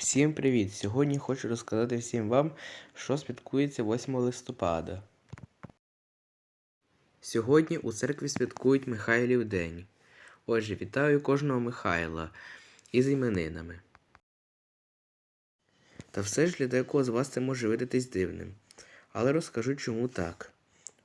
Всім привіт! Сьогодні хочу розказати всім вам, що святкується 8 листопада. Сьогодні у церкві святкують Михайлів день. Отже, вітаю кожного Михайла із іменинами. Та все ж для декого з вас це може видатись дивним. Але розкажу, чому так.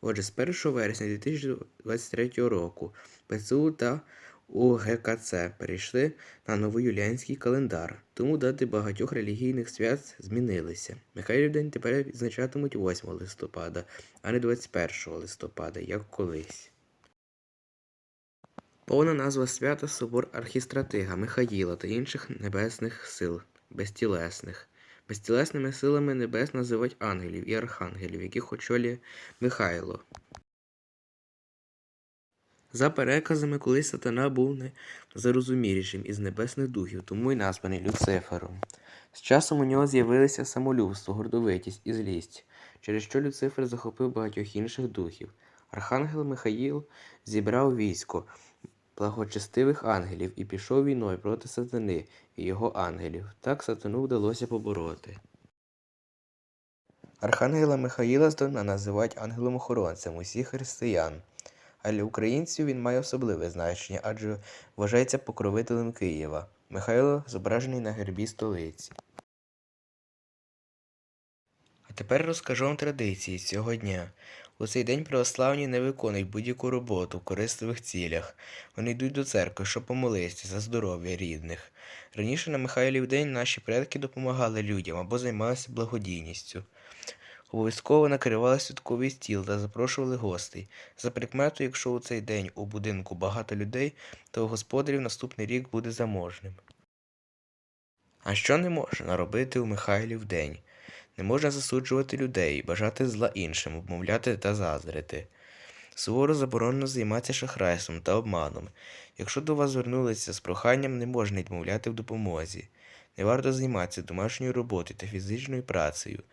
Отже, з 1 вересня 2023 року ПЦУ та УГКЦ перейшли на новоюліанський календар, тому дати багатьох релігійних свят змінилися. Михайлів день тепер відзначатимуть 8 листопада, а не 21 листопада, як колись. Повна назва свята Собор Архістратига Михаїла та інших небесних сил, безтілесних. Безтілесними силами небес називають ангелів і архангелів, яких очолює Михайло. За переказами, колись сатана був найзарозумілішим із небесних духів, тому й названий Люцифером. З часом у нього з'явилися самолюбство, гордовитість і злість, через що Люцифер захопив багатьох інших духів. Архангел Михаїл зібрав військо благочестивих ангелів і пішов війною проти сатани і його ангелів. Так сатану вдалося побороти. Архангела Михаїла здавна називають ангелом-охоронцем усіх християн. А для українців він має особливе значення, адже вважається покровителем Києва. Михайло зображений на гербі столиці. А тепер розкажу вам традиції цього дня. У цей день православні не виконують будь-яку роботу в корисливих цілях. Вони йдуть до церкви, щоб помолитися за здоров'я рідних. Раніше на Михайлів день наші предки допомагали людям або займалися благодійністю. Обов'язково накривали святковий стіл та запрошували гостей. За прикметою, якщо у цей день у будинку багато людей, то у господарів наступний рік буде заможним. А що не можна робити у Михайлів день? Не можна засуджувати людей, бажати зла іншим, обмовляти та заздрити. Суворо заборонено займатися шахрайством та обманом. Якщо до вас звернулися з проханням, не можна відмовляти в допомозі. Не варто займатися домашньою роботою та фізичною працею.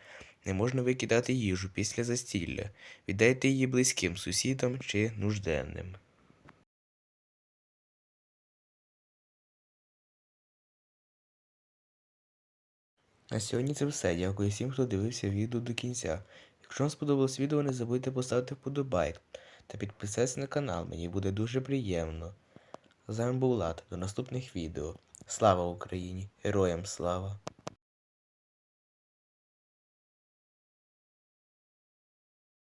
Не можна викидати їжу після застілля. Віддайте її близьким сусідам чи нужденним. На сьогодні це все. Дякую всім, хто дивився відео до кінця. Якщо вам сподобалось відео, не забудьте поставити вподобайк та підписатися на канал. Мені буде дуже приємно. З вами був Лад. До наступних відео. Слава Україні! Героям слава!